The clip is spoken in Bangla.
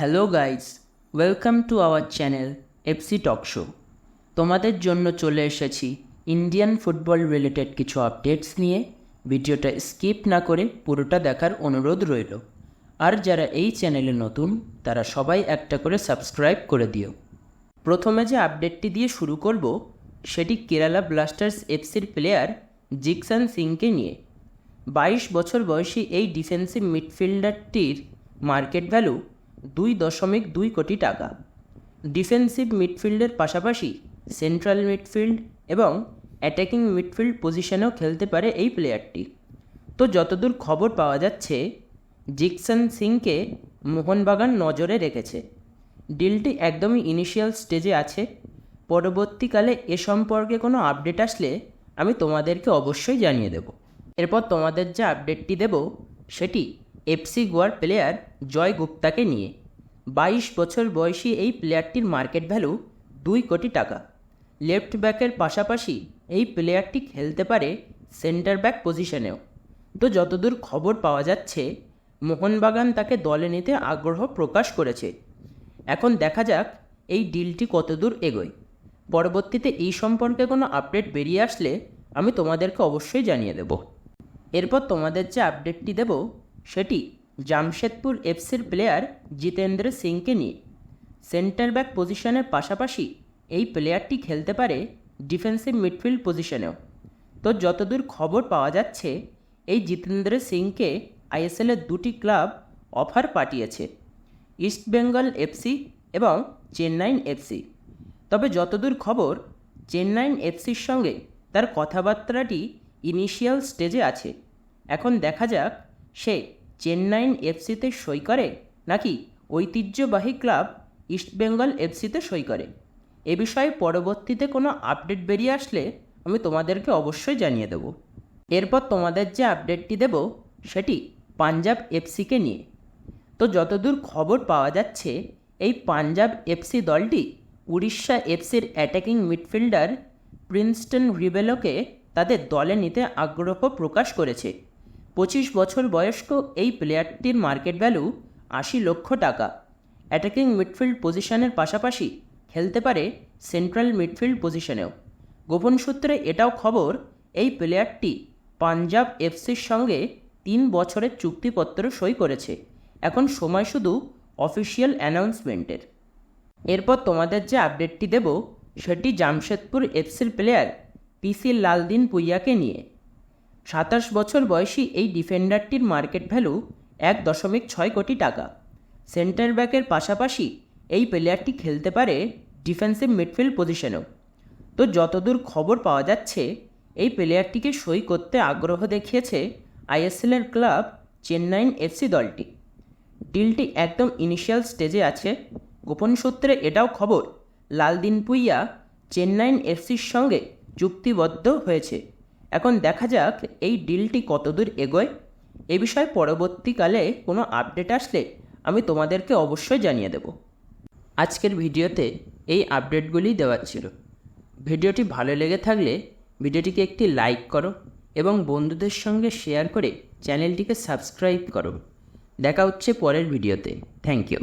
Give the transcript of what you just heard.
Hello guys welcome to our channel FC talk show তোমাদের জন্য চলে এসেছি ইন্ডিয়ান ফুটবল রিলেটেড কিছু আপডেটস নিয়ে। ভিডিওটা স্কিপ না করে পুরোটা দেখার অনুরোধ রইল। আর যারা এই চ্যানেলে নতুন, তারা সবাই একটা করে সাবস্ক্রাইব করে দিও। প্রথমে যে আপডেটটি দিয়ে শুরু করব, সেটি কেরালা ব্লাস্টার্স এফসির প্লেয়ার জিকসান সিংকে নিয়ে। বাইশ বছর বয়সী এই ডিফেন্সিভ মিডফিল্ডারটির মার্কেট ভ্যালু দুই দশমিক দুই কোটি টাকা। ডিফেন্সিভ মিডফিল্ডের পাশাপাশি সেন্ট্রাল মিডফিল্ড এবং অ্যাটাকিং মিডফিল্ড পজিশনেও খেলতে পারে এই প্লেয়ারটি। তো যতদূর খবর পাওয়া যাচ্ছে, জিকসন সিংকে মোহনবাগান নজরে রেখেছে। ডিলটি একদমই ইনিশিয়াল স্টেজে আছে। পরবর্তীকালে এ সম্পর্কে কোনো আপডেট আসলে আমি তোমাদেরকে অবশ্যই জানিয়ে দেব। এরপর তোমাদের যে আপডেটটি দেব, সেটি এফসি গোয়ার প্লেয়ার জয় গুপ্তাকে নিয়ে। বাইশ বছর বয়সী এই প্লেয়ারটির মার্কেট ভ্যালু দুই কোটি টাকা। লেফট ব্যাকের পাশাপাশি এই প্লেয়ারটি খেলতে পারে সেন্টার ব্যাক পজিশনেও। তো যতদূর খবর পাওয়া যাচ্ছে, মোহনবাগান তাকে দলে নিতে আগ্রহ প্রকাশ করেছে। এখন দেখা যাক এই ডিলটি কতদূর এগোয়। পরবর্তীতে এই সম্পর্কে কোনো আপডেট বেরিয়ে আসলে আমি তোমাদেরকে অবশ্যই জানিয়ে দেব। এরপর তোমাদের যে আপডেটটি দেব সেটি জামশেদপুর এফসির প্লেয়ার জিতেন্দ্র সিংকে নিয়ে। সেন্টার ব্যাক পজিশনের পাশাপাশি এই প্লেয়ারটি খেলতে পারে ডিফেন্সিভ মিডফিল্ড পজিশনেও তো যতদূর খবর পাওয়া যাচ্ছে, এই জিতেন্দ্র সিংকে আইএসএলের দুটি ক্লাব অফার পাঠিয়েছে ইস্টবেঙ্গল এফসি এবং চেন্নাইন এফসি তবে যতদূর খবর চেন্নাইন এফসির সঙ্গে তার কথাবার্তাটি ইনিশিয়াল স্টেজে আছে। এখন দেখা যাক সে চেন্নাইন এফসিতে সই করে নাকি ঐতিহ্যবাহী ক্লাব ইস্টবেঙ্গল এফসিতে সই করে? এ বিষয়ে পরবর্তীতে কোনো আপডেট বেরিয়ে আসলে আমি তোমাদেরকে অবশ্যই জানিয়ে দেব। এরপর তোমাদের যে আপডেটটি দেব সেটি পাঞ্জাব এফসিকে নিয়ে। তো যতদূর খবর পাওয়া যাচ্ছে, এই পাঞ্জাব এফসি দলটি উড়িষ্যা এফসির অ্যাটাকিং মিডফিল্ডার প্রিন্সটন রিবেলোকে তাদের দলে নিতে আগ্রহ প্রকাশ করেছে। পঁচিশ বছর বয়স্ক এই প্লেয়ারটির মার্কেট ভ্যালু আশি লক্ষ টাকা। অ্যাটাকিং মিডফিল্ড পজিশনের পাশাপাশি খেলতে পারে সেন্ট্রাল মিডফিল্ড পজিশনেও। গোপন সূত্রে এটাও খবর, এই প্লেয়ারটি পাঞ্জাব এফসির সঙ্গে তিন বছরের চুক্তিপত্র সই করেছে। এখন সময় শুধু অফিসিয়াল অ্যানাউন্সমেন্টের। এরপর তোমাদের যে আপডেটটি দেব, সেটি জামশেদপুর এফসির প্লেয়ার পিসি লালদিন পুইয়াকে নিয়ে। সাতাশ বছর বয়সী এই ডিফেন্ডারটির মার্কেট ভ্যালু এক দশমিক ছয় কোটি টাকা। সেন্টার ব্যাকের পাশাপাশি এই প্লেয়ারটি খেলতে পারে ডিফেন্সিভ মিডফিল্ড পজিশনেও। তো যতদূর খবর পাওয়া যাচ্ছে, এই প্লেয়ারটিকে সই করতে আগ্রহ দেখিয়েছে আইএসএলের ক্লাব চেন্নাইন এফসি দলটি। ডিলটি একদম ইনিশিয়াল স্টেজে আছে। গোপন সূত্রে এটাও খবর, লালদিন পুইয়া চেন্নাইন এফসির সঙ্গে চুক্তিবদ্ধ হয়েছে। এখন দেখা যাক এই ডিলটি কতদূর এগোয়। এ বিষয়ে পরবর্তীকালে কোনো আপডেট আসলে আমি তোমাদেরকে অবশ্যই জানিয়ে দেব। আজকের ভিডিওতে এই আপডেটগুলি দেওয়ার ছিল। ভিডিওটি ভালো লেগে থাকলে ভিডিওটিকে একটি লাইক করো এবং বন্ধুদের সঙ্গে শেয়ার করে চ্যানেলটিকে সাবস্ক্রাইব করো। দেখা হচ্ছে পরের ভিডিওতে। Thank you.